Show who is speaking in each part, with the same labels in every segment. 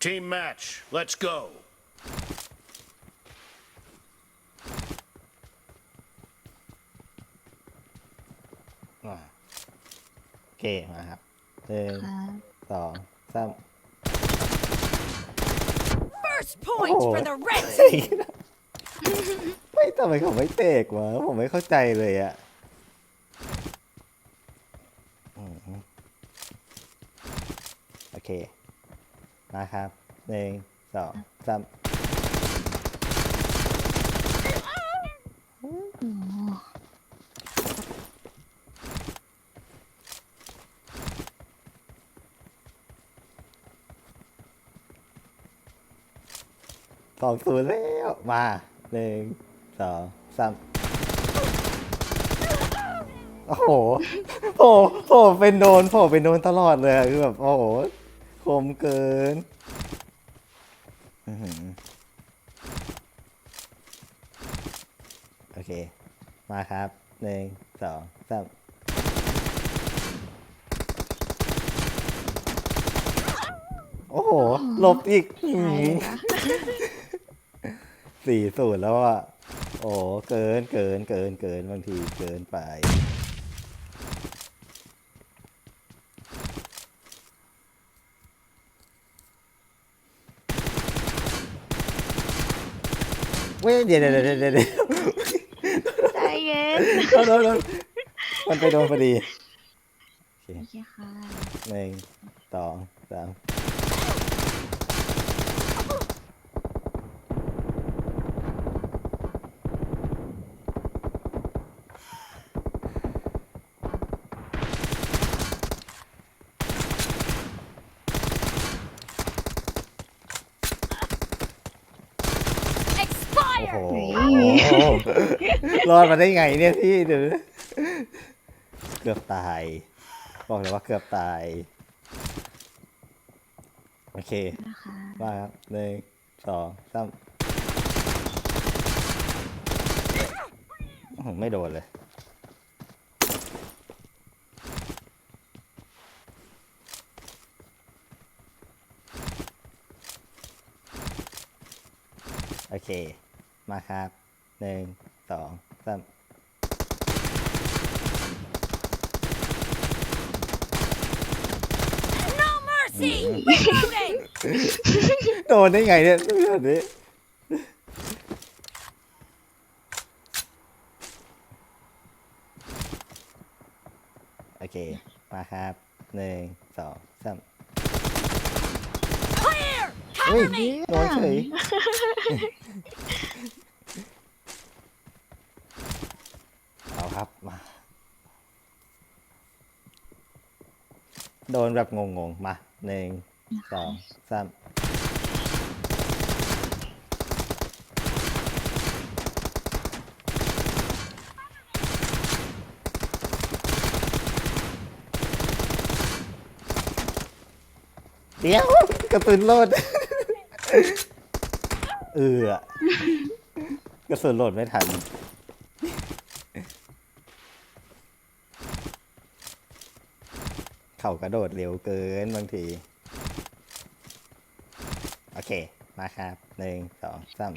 Speaker 1: Team match. Let's go.
Speaker 2: อ่าโอเคมาครับหนึ่ง
Speaker 3: ครับ
Speaker 2: สองสาม
Speaker 4: First point
Speaker 2: Oh.
Speaker 4: for the red
Speaker 2: เฮ้ย
Speaker 4: team.
Speaker 2: ไม่ทำไมเขาไม่เตกวะผมไม่เข้าใจเลยอะอืมโอเค มาครับหนึ่งสองสามสองศูนย์แล้วมาหนึ่งสองสามโอ้โหโผล่โผล่เป็นโดนโผล่เป็นโดนตลอดเลยคือแบบโอ้โห มเกินโอเค มาครับหนึ่งสองสามโอ้โหหลบอีกห
Speaker 3: นะ
Speaker 2: สี่ศูนย์แล้วอะ โอ้เกินเกินเกินเกินบางทีเกินไป เว้ยเดี๋ยวเดี๋ยวเดี๋ยวเดี๋ยวเดี๋ยว
Speaker 3: ใจเย็น
Speaker 2: โดนโดนโดนมันไปโดนพอดี
Speaker 3: โอเคค่ะ
Speaker 2: หนึ่งสองสาม โอ้โห
Speaker 4: Expire.
Speaker 2: รอดมาได้ไงเนี่ยพี่เดี๋ยวนะเกือบตาย บอกเลยว่าเกือบตาย โอเค
Speaker 3: นะคะ
Speaker 2: มาครับหนึ่งสองสามอื้อหือไม่โดนเลย โอเค มาครับหนึ่งสองสาม
Speaker 4: No mercy. Reloading.
Speaker 2: โดนได้ไงเนี่ยเรื่องนี้โอเค มาครับหนึ่งสองสาม
Speaker 4: Clear.
Speaker 2: เฮ้ย
Speaker 4: Cover me.
Speaker 2: โดนเฉยเอา ครับมาโดนแบบงงๆ มาหนึ่งสองสามเดี๋ยวกระสุนโหลด เออกระสุนโหลดไม่ทัน เขากระโดดเร็วเกินบางที โอเค มาครับหนึ่งสองสาม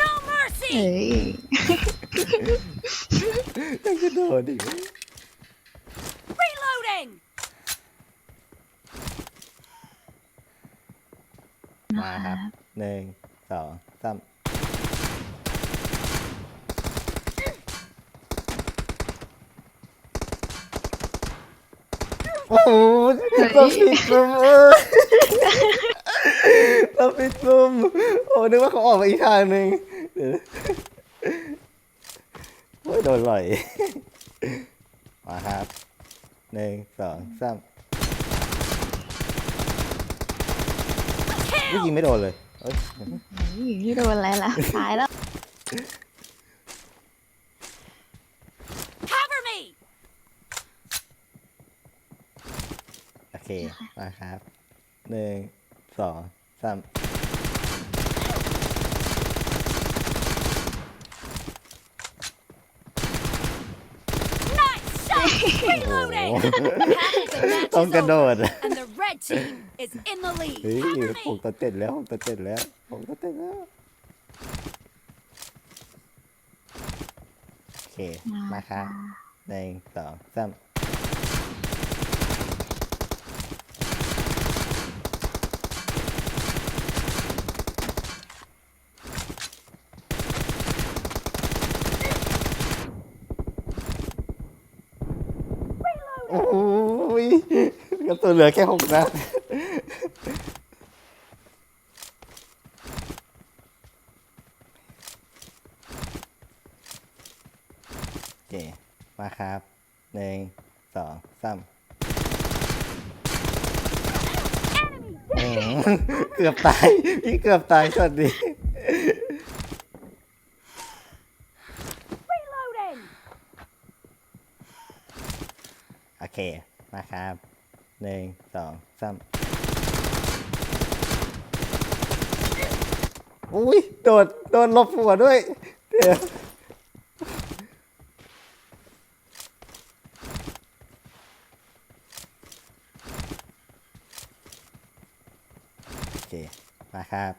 Speaker 4: No mercy.
Speaker 3: เฮ้ย
Speaker 2: ยังกระโดดอีก
Speaker 4: Reloading.
Speaker 2: มาครับหนึ่งสองสาม โอ้โหเราปิดซุ่มเออเราปิดซุ่มโอ้นึกว่าเขาออกมาอีกทางหนึ่งเดี๋ยวโอ้ยโดนไหลอยมาครับหนึ่งสองสามไม่
Speaker 4: Kill.
Speaker 2: ยิงไม่โดนเลยเอ้ย
Speaker 3: เฮ้ยนี่โดนอะไรล่ะตายแล้ว
Speaker 4: Cover me.
Speaker 2: โอ เค มาครับหนึ่งสองสาม
Speaker 4: Nice shot.
Speaker 2: โอ้โห
Speaker 4: Reloading. Half of the match
Speaker 2: ต้อง
Speaker 4: is
Speaker 2: กระโด
Speaker 4: over,
Speaker 2: ด
Speaker 4: and the red team is in the
Speaker 2: เฮ้ย
Speaker 4: lead.
Speaker 2: หกต่อเจ็ดแล้วหกต่อเจ็ดแล้วหกต่อเจ็ดแล้วโอเค มาครับหนึ่งสองสามโอ้ยกระ ตุนเหลือแค่หกนัดโอเคมาครับหนึ่งสองสามอืมเกือบตาย พี่เกือบตายสวัสดี
Speaker 4: Reloading.
Speaker 2: โอเค มาครับ หนึ่งสองสามอุ้ยโดดโดนลบหัวด้วยเดี๋ยวโอเค มาครับ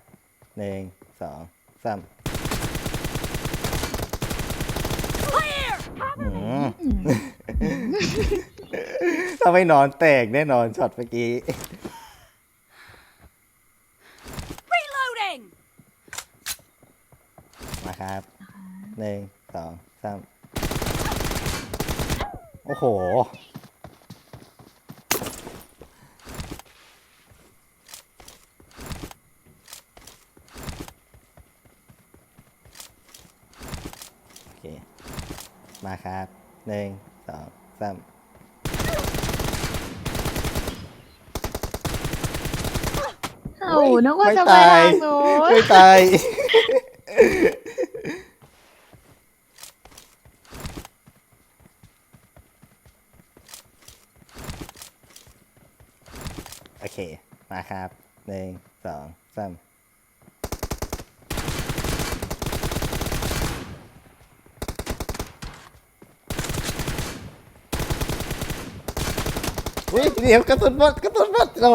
Speaker 2: หนึ่งสองสาม
Speaker 4: Clear.
Speaker 2: อืม ถ้าไม่นอนแตกแน่นอนช็อตเมื่อกี้
Speaker 4: Reloading.
Speaker 2: มาครับหนึ่งสองสามโอ้โห โอเค มาครับหนึ่งสองสาม
Speaker 3: โอ้โหนึกว่า
Speaker 2: ไม่
Speaker 3: จะไป
Speaker 2: ตาย
Speaker 3: ทางนู้น
Speaker 2: ไม่ตายโอเค มาครับหนึ่งสองสาม อุ้ยเดี๋ยวกระสุนหมดกระสุนหมดโอ้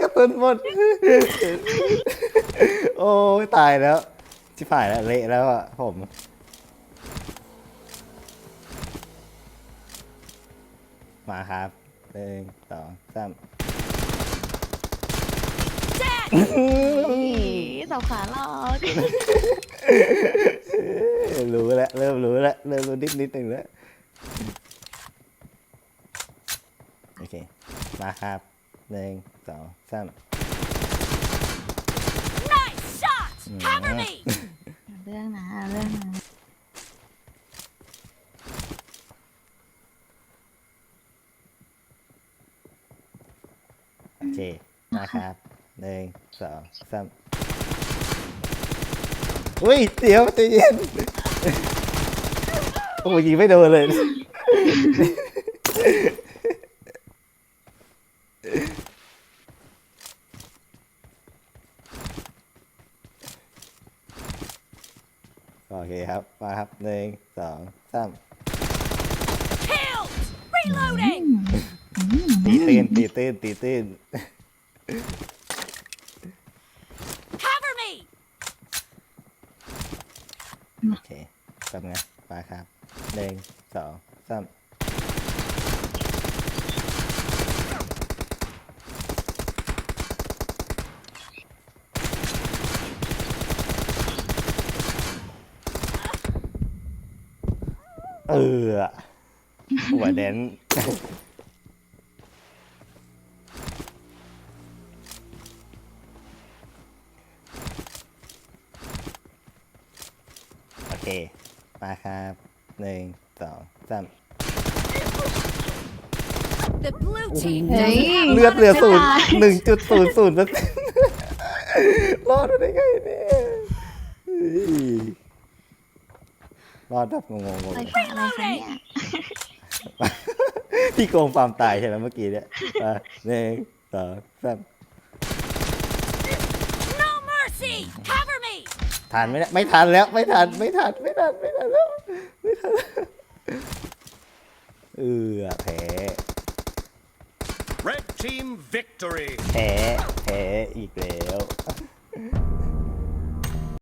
Speaker 2: กระสุนหมดโอ้ยตายแล้วชิบหายแล้วเละแล้วอะผมมาครับหนึ่งสองสาม
Speaker 4: Dead.
Speaker 3: สับขาหลอก
Speaker 2: เอ้ยรู้แล้วเริ่มรู้แล้วเริ่มรู้นิดนิดหนึ่งแล้วโอเค มาครับหนึ่งสองสาม
Speaker 4: Nice shot. Cover me.
Speaker 3: เรื่องนะเรื่องนะ
Speaker 2: โอเคมาครับหนึ่งสองสามอุ้ยเดี๋ยวใจเย็นโอ้ยยิงไม่โดนเลย โอเคครับ มาครับหนึ่งสองสาม
Speaker 4: Killed. Reloading.
Speaker 2: ตีตื้นตีตื้นตีตื้น
Speaker 4: Cover me.
Speaker 2: โอเคทำไงมาครับหนึ่งสองสาม เออหัวแดนโอเค มาครับหนึ่งสองสาม
Speaker 4: The blue team
Speaker 3: เฮ้ย
Speaker 4: doesn't have a
Speaker 2: เลือด
Speaker 4: lot
Speaker 2: เหลือ
Speaker 4: of
Speaker 2: ศูน
Speaker 4: time.
Speaker 2: ย์หนึ่งจุดศูนย์ศูนย์เปอร์เซ็นต์รอดมาได้ไงเนี่ยเฮ้ย รอดแบบงงๆ
Speaker 3: อะไร
Speaker 2: ๆ
Speaker 3: คะอะไรคะเนี่ย
Speaker 2: พี่โกงความตายใช่ไหมเมื่อกี้เนี่ยมาหนึ่งสองสาม
Speaker 4: No mercy. Cover me.
Speaker 2: ทันไหมเนี่ยไม่ทันแล้วไม่ทันไม่ทันไม่ทันไม่ทันแล้วไม่ทันแล้วเออแพ้
Speaker 1: Red team victory.
Speaker 2: แพ้แพ้อีกแล้ว